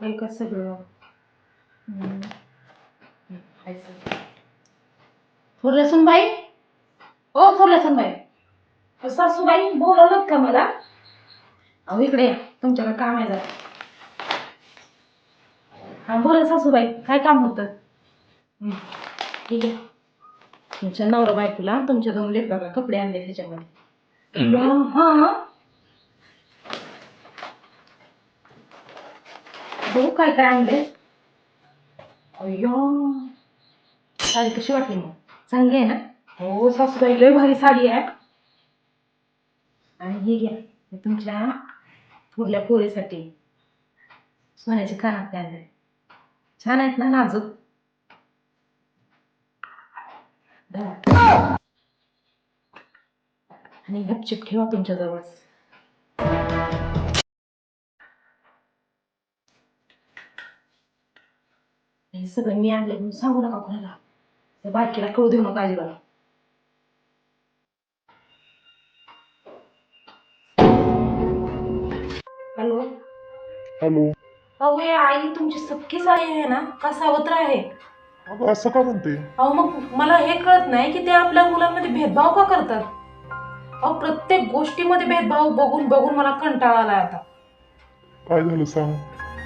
कसं सगळं हम्म. थोरल्या सुनबाई ओ थोरल्या सुनबाई अहो, सासूबाई बोलवलं का मला अहो इकडे या. तुमच्याकडे काम आहे जरा हा बोला सासूबाई काय काम होतं हम्म, ठीक आहे तुमच्या नवरा बायकोला तुमच्या दोन लेकराला कपडे आणले त्याच्यामध्ये हा बघू काय काय आणले अय्यो साडी कशी वाटली मग? चांगली आहे ना? हो सासूबाई लय भारी साडी आहे. आणि हे घ्या तुमच्या थोरल्या पोरीसाठी. सोन्याचे कानात आणले छान आहेत ना नाजूक? आणि गपचिप ठेवा तुमच्या जवळ हे सगळं मी आणले म्हणून सांगू नका कोणाला त्या बारकीला कळू देऊ नका अजिबात हॅलो? हॅलो? अहो हे आई तुमची सख्खीच आई आहे ना? का सावत्र आहे? अगं असं का म्हणते? अहो मग मला हे कळत नाही की ते आपल्या मुलांमध्ये भेदभाव का करतात? अहो प्रत्येक गोष्टीमध्ये भेदभाव बघून बघून मला कंटाळा आलाय आता. काय झालं सांग.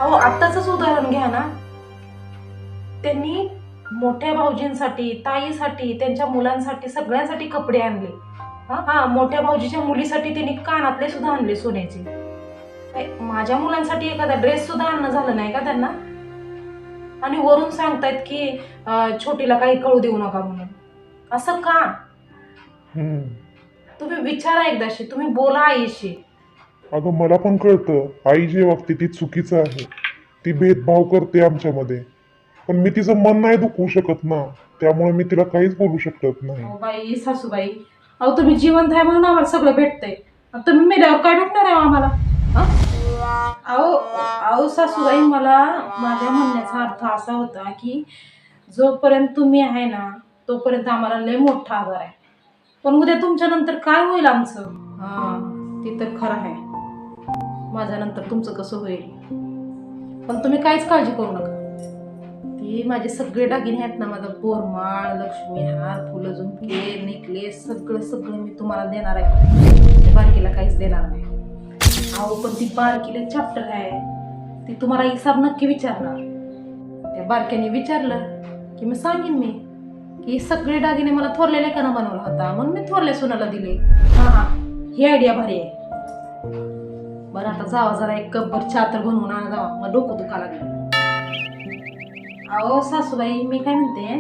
अहो आत्ताच उदाहरण घ्या ना. त्यांनी मोठ्या भाऊजींसाठी ताईसाठी त्यांच्या मुलांसाठी सगळ्यांसाठी कपडे आणले. हा हा मोठ्या भाऊजीच्या मुलीसाठी त्यांनी कानातले सुद्धा आणले सोन्याचे. माझ्या मुलांसाठी एखादा ड्रेस सुद्धा आणणं झालं नाही का त्यांना? आणि वरून सांगतायत की छोटीला काही कळू देऊ नका म्हणून. असं का. तुम्ही विचारा एकदाशी तुम्ही बोला आईशी. अगं मला पण कळतं आई जे वागते ती चुकीचं आहे. ती भेदभाव करते आमच्यामध्ये. पण मी तिचं मन नाही दुखवू शकत ना. त्यामुळे मी तिला काहीच बोलू शकत नाही. अहो बाई सासूबाई. अहो तुम्ही जिवंत आहे म्हणून आम्हाला सगळं भेटतंय. आणि तुम्ही मेल्यावर काय भेटणार आहे हो आम्हाला? हं? अहो अहो सासूबाई मला माझ्या म्हणण्याचा अर्थ असा होता की जोपर्यंत तुम्ही आहे ना तोपर्यंत आम्हाला लय मोठा आधार आहे. पण उद्या तुमच्या नंतर काय होईल आमचं? हा ते तर खरं आहे. माझ्या नंतर तुमचं कसं होईल? पण तुम्ही काहीच काळजी करू नका. ती माझे सगळे दागिने आहेत ना माझा बोरमाळ लक्ष्मी हार फुलं झुमके नेकलेस सगळं सगळं मी तुम्हाला देणार आहे. त्या बारकीला काहीच देणार नाही. अहो पण ती बारकीला चॅप्टर आहे. ती तुम्हाला हिसाब नक्की विचारणार. त्या बारक्याने विचारलं की मी सांगेन मी की सगळे दागिने मला थोरल्या लेखानं बनवला होता. म्हणून मी थोरल्या सुनाला दिले. हा हां. ही आयडिया भारी आहे. बरं आता जावा जरा एक कपभर चहा तर बनवून आणा जावा. मग डोकं दुखा लागलं. अहो सासूबाई मी काय म्हणते?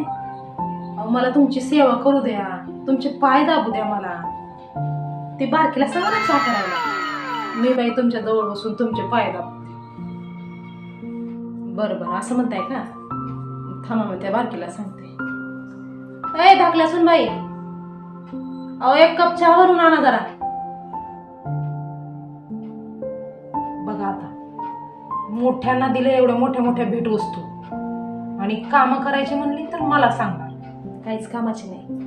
अहो मला तुमची सेवा करू द्या. तुमचे पाय दाबू द्या मला. ते बारकीला सांगा ना चहा करायला मी बाई तुमच्या जवळ बसून तुमचे पाय दाबते. बरं बरं असं म्हणताय का? थांबा मग त्या बारकीला सांगते. ए धाकल्या सुन बाई अहो एक कप चहा भरून आणा जरा. बघा आता. मोठ्यांना दिले एवढ्या मोठ्या मोठ्या भेटवस्तू. आणि कामं करायची म्हणली तर मला सांगणार काहीच कामाची नाही.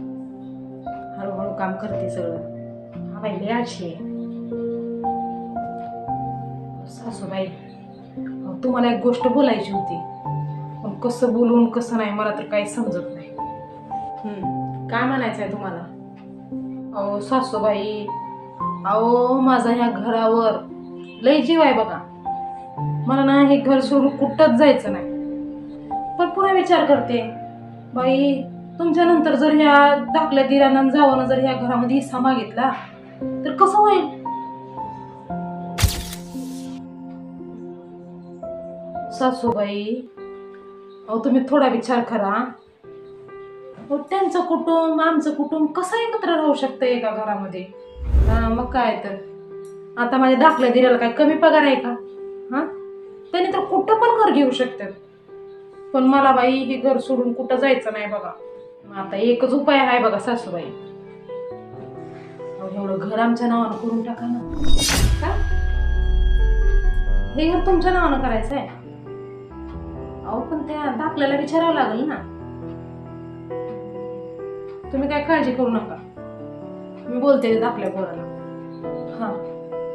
हळूहळू काम करते सगळं. हा बाई लय आहे. सासूबाई तुम्हाला एक गोष्ट बोलायची होती. पण कसं बोलून कसं नाही मला तर काही समजत नाही. काय म्हणायचं आहे तुम्हाला? अहो सासूबाई अहो माझा ह्या घरावर लय जीव आहे बघा. मला ना हे घर सोडून कुठंच जायचं नाही. पण पुन्हा विचार करते. बाई तुमच्यानंतर जर ह्या धाकल्या दिरानं जावानं जर ह्या घरामध्ये हिस्सा मागितला तर कसं होईल? सासूबाई अहो तुम्ही थोडा विचार करा. अहो, त्यांचं कुटुंब आमचं कुटुंब कसं एकत्र राहू शकतं एका घरामध्ये? हा मग काय तर. आता माझ्या दाखल्या दिराला काय कमी पगार आहे का? हां? त्याने तर कुठं पण घर घेऊ शकतात. पण मला बाई हे घर सोडून कुठं जायचं नाही बघा. मग आता एकच उपाय आहे बघा सासूबाई. एवढं घर आमच्या नावानं करून टाका ना. का? हे घर तुमच्या नावानं करायचं आहे अहो पण त्या दाखल्याला विचारावं लागेल ना. तुम्ही काय काळजी करू नका. मी बोलते दाखल्या पोराला. हा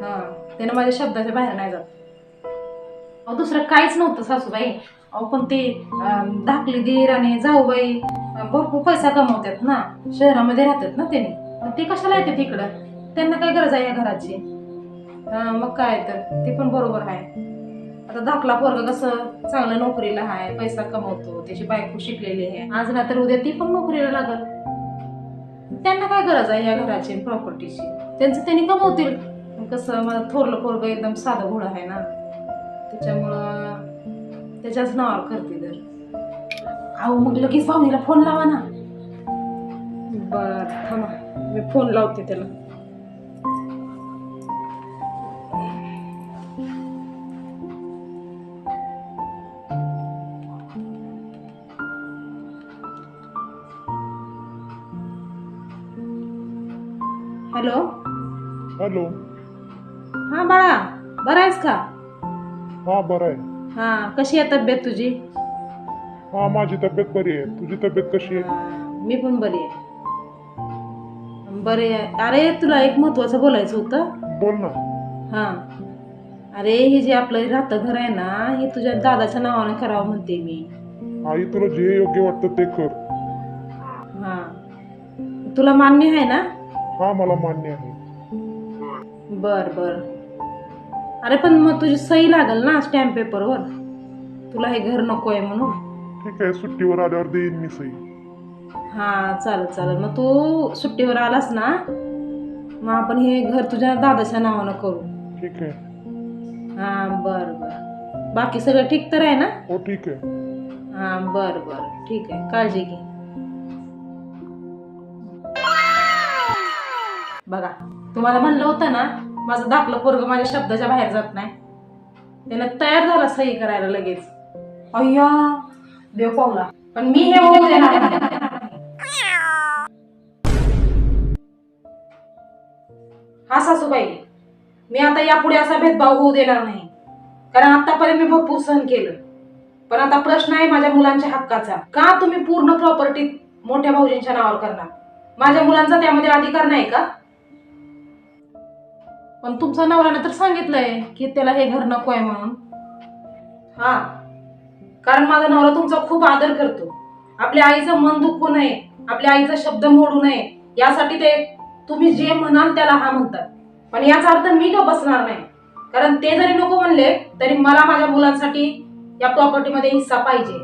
हा. त्यानं माझ्या शब्दाच्या बाहेर नाही जात. अहो दुसरं काहीच नव्हतं सासूबाई. पण ते अं, धाकली दीर आणि जाऊबाई भरपूर पैसा कमवतात ना. शहरामध्ये राहतात ना त्यांनी ते कशाला येतात इकडं? त्यांना काय गरज आहे या घराची? मग काय तर ते पण बरोबर आहे. आता धाकला पोरग कसं चांगलं नोकरीला आहे पैसा कमवतो त्याची बायको शिकलेली आहे. आज ना तर उद्या ती पण नोकरीला लागल. त्यांना काय गरज आहे या घराची प्रॉपर्टीची त्यांचं त्यांनी कमवतील. कसं माझं थोरलं पोरग एकदम साधं घोडं आहे ना. त्याच्यामुळं त्याच्याच नावावर करते तर अहो मग लगेच भाऊनीला फोन लावा ना. बर थांबा. मी फोन लावते त्याला. हॅलो? हॅलो. हा बाळा बरा आहेस का? हा बरं आहे. हा कशी आहे तब्येत तुझी? हा माझी तब्येत बरी आहे. तुझी तब्येत कशी आहे? मी पण बरी आहे. बरे आहे. अरे तुला एक महत्वाचं बोलायचं होतं. बोल ना. हा. अरे हे जे आपलं राहतं घर आहे ना हे तुझ्या दादाच्या नावाने करावं म्हणते मी. आई तुला जे योग्य वाटतं ते कर. हा. तुला मान्य आहे ना? हा मला मान्य आहे. बर बर. अरे पण मग तुझी सही लागल ना स्टॅम्प पेपरवर तुला हे घर नको आहे म्हणून. ठीक आहे सुट्टीवर आल्यावर देईन मी सही. हा चालेल चालेल. मग तू सुट्टीवर आलास ना मग आपण हे घर तुझ्या दादाच्या नावानं करू. ठीक आहे. हा बर बर. बाकी सगळं ठीक तर आहे ना? हो ठीक आहे. हा बर बर. ठीक आहे काळजी घे. बघा तुम्हाला म्हणलं होतं ना माझं धाकलं पोरग माझ्या शब्दाच्या बाहेर जात नाही. त्यानं तयार झाला सही करायला लगेच. अय्या देव पावला. पण मी हे होऊ देणार नाही. हा सासूबाई मी आता यापुढे असा भेदभाव होऊ देणार नाही. कारण आतापर्यंत मी भरपूर सहन केलं. पण आता प्रश्न आहे माझ्या मुलांच्या हक्काचा. का तुम्ही पूर्ण प्रॉपर्टी मोठ्या भाऊजींच्या नावावर करणार? माझ्या मुलांचा त्यामध्ये अधिकार नाही का? पण तुमचा नवऱ्यानं तर सांगितलंय की त्याला हे घर नको आहे म्हणून. हा. कारण माझा नवरा तुमचा खूप आदर करतो. आपल्या आईचं मन दुखू नये आपल्या आईचा शब्द मोडू नये यासाठी ते तुम्ही जे म्हणाल त्याला हा म्हणतात. पण याचा अर्थ मी का बसणार नाही? कारण ते जरी नको म्हणले तरी मला माझ्या मुलांसाठी या प्रॉपर्टीमध्ये हिस्सा पाहिजे.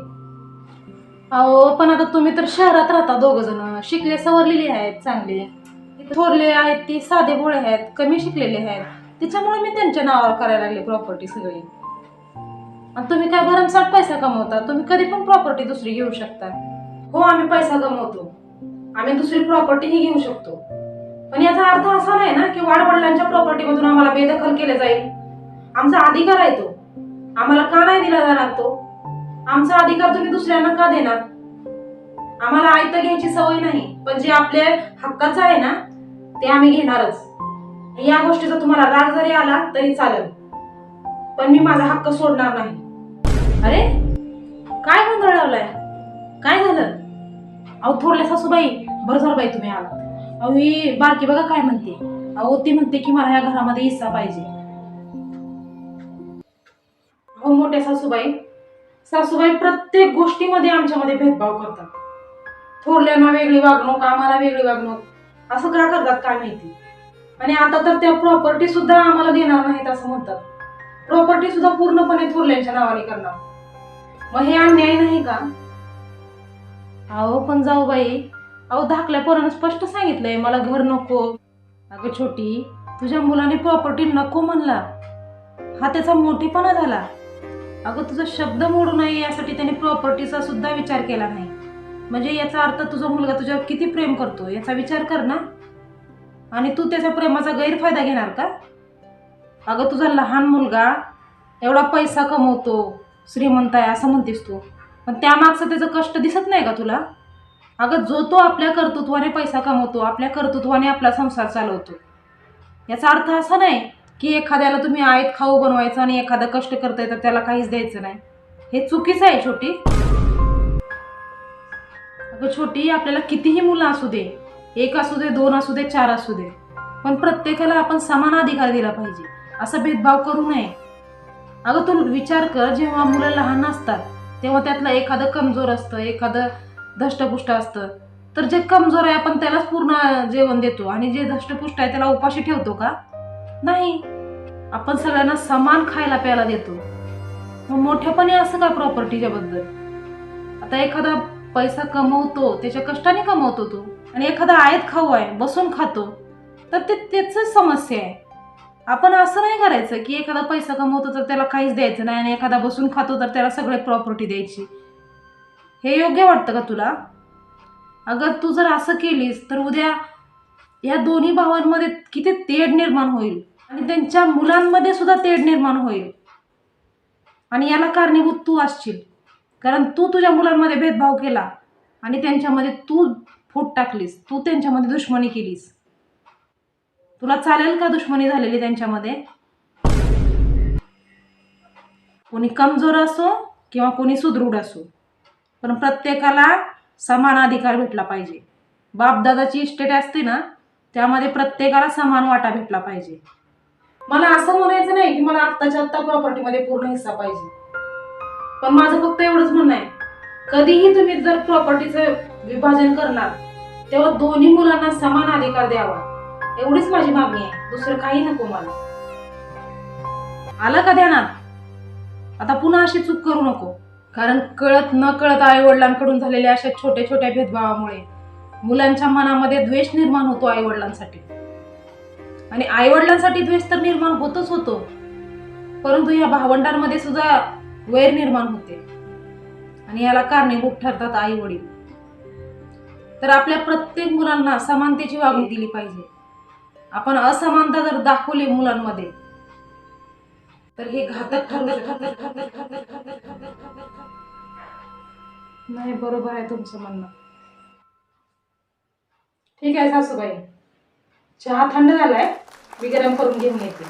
अहो पण आता तुम्ही तर शहरात राहता दोघ जण. शिकले सवरलेले आहेत चांगले. थोरले आहेत ती साधे भोळे आहेत कमी शिकलेले आहेत. त्याच्यामुळे मी त्यांच्या नावावर करायला लागले प्रॉपर्टी सगळी. आणि तुम्ही काय भरमसाठ पैसा कमवता? तुम्ही कधी पण प्रॉपर्टी दुसरी घेऊ शकता. हो आम्ही पैसा कमवतो. आम्ही दुसरी प्रॉपर्टीही घेऊ शकतो. पण याचा अर्थ असा नाही ना की वाडवडिलांच्या प्रॉपर्टीमधून आम्हाला बेदखल केले जाईल. आमचा अधिकार आहे तो. आम्हाला का नाही दिला जाणार तो? आमचा अधिकार तुम्ही दुसऱ्यांना का देणार? आम्हाला आयत घ्यायची सवय नाही. पण जे आपल्या हक्काचं आहे ना ते आम्ही घेणारच. या गोष्टीचा तुम्हाला राग जरी आला तरी चालेल. पण मी माझा हक्क सोडणार नाही. अरे काय गोंधळ लावलाय? काय झालं? अहो थोरल्या सासूबाई बरं झालं बाई तुम्ही आला अहो ही बारकी बघा काय म्हणते. अहो ती म्हणते की मला या घरामध्ये हिस्सा पाहिजे. अहो मोठ्या सासूबाई सासूबाई प्रत्येक गोष्टीमध्ये आमच्यामध्ये भेदभाव करतात. थोरल्यांना वेगळी वागणूक आम्हाला वेगळी वागणूक. असं का करतात काय माहिती? आणि आता तर त्या प्रॉपर्टी सुद्धा आम्हाला देणार नाहीत असं म्हणतात. प्रॉपर्टी सुद्धा पूर्णपणे थोरल्यांच्या नावाने करणार. मग हे अन्याय नाही का? अहो पण जाऊ बाई. अहो धाकल्या पोरानं स्पष्ट सांगितलंय मला घर नको. अगं छोटी तुझ्या मुलाने प्रॉपर्टी नको म्हणला. हा त्याचा मोठेपणा झाला. अगं तुझा शब्द मोडू नये यासाठी त्याने प्रॉपर्टीचा सुद्धा विचार केला नाही. म्हणजे याचा अर्थ तुझा मुलगा तुझ्यावर किती प्रेम करतो याचा विचार कर ना. आणि तू त्याच्या प्रेमाचा गैरफायदा घेणार का? अगं तुझा लहान मुलगा एवढा पैसा कमवतो श्रीमंत आहे असं म्हणतेस तू. पण त्यामागचं त्याचं कष्ट दिसत नाही का तुला? अगं जो तो आपल्या कर्तृत्वाने पैसा कमवतो आपल्या कर्तृत्वाने आपला संसार चालवतो. याचा अर्थ असा नाही की एखाद्याला तुम्ही आयत खाऊ बनवायचं आणि एखादं कष्ट करता तर त्याला काहीच द्यायचं नाही. हे चुकीचं आहे छोटी. अगं छोटी आपल्याला कितीही मुलं असू दे एक असू दे दोन असू दे चार असू दे पण प्रत्येकाला आपण समान अधिकार दिला पाहिजे असा भेदभाव करू नये. अगं तू विचार कर जेव्हा मुलं लहान असतात तेव्हा त्यातलं एखादं कमजोर असतं एखादं धष्टपुष्ट असतं. तर जे कमजोर आहे आपण त्यालाच पूर्ण जेवण देतो आणि जे धष्टपुष्ट आहे त्याला उपाशी ठेवतो का? नाही. आपण सगळ्यांना समान खायला प्यायला देतो. मग मोठ्यापणे असं का प्रॉपर्टीच्या बद्दल? आता एखादा पैसा कमवतो त्याच्या कष्टाने कमवतो तो. आणि एखादा आयत खाऊ आहे बसून खातो. तर ते त्याच समस्या आहे. आपण असं नाही करायचं की एखादा पैसा कमवतो तर त्याला काहीच द्यायचं नाही आणि एखादा बसून खातो तर त्याला सगळे प्रॉपर्टी द्यायची. हे योग्य वाटतं का तुला? अगर तू जर असं केलीस तर उद्या या दोन्ही भावांमध्ये किती तेढ निर्माण होईल. आणि त्यांच्या मुलांमध्ये सुद्धा तेढ निर्माण होईल. आणि याला कारणीभूत तू असशील. कारण तू तुझ्या मुलांमध्ये भेदभाव केला आणि त्यांच्यामध्ये तू फूट टाकलीस. तू त्यांच्यामध्ये दुश्मनी केलीस. तुला चालेल का दुश्मनी झालेली त्यांच्यामध्ये? कोणी कमजोर असो किंवा कोणी सुदृढ असो पण प्रत्येकाला समान अधिकार भेटला पाहिजे. बापदादाची इस्टेट असते ना त्यामध्ये प्रत्येकाला समान वाटा भेटला पाहिजे. मला असं म्हणायचं नाही की मला आत्ताच्या आत्ता प्रॉपर्टीमध्ये पूर्ण हिस्सा पाहिजे. पण माझं फक्त एवढंच म्हणणं आहे. कधीही तुम्ही जर प्रॉपर्टीचं विभाजन करणार तेव्हा दोन्ही मुलांना समान अधिकार द्यावा. एवढीच माझी मागणी आहे. दुसरं काही नको मला. आलं का ध्यानात? आता पुन्हा अशी चूक करू नको. कारण कळत न कळत आई वडिलांकडून झालेल्या अशा छोट्या छोट्या भेदभावामुळे मुलांच्या मनामध्ये द्वेष निर्माण होतो आई वडिलांसाठी आणि आई वडिलांसाठी द्वेष तर निर्माण होतच होतो. परंतु या भावंडांमध्ये सुद्धा वैर निर्माण होते. आणि याला कारणीभूत ठरतात आई वडील तर आपल्या प्रत्येक मुलांना समानतेची वागणूक दिली पाहिजे. आपण असमानता जर दाखवली मुलांमध्ये तर हे घातक नाही बरोबर आहे तुमचं म्हणणं. ठीक आहे सासूबाई. चहा थंड झालाय. मी गरम करून घेऊन येते.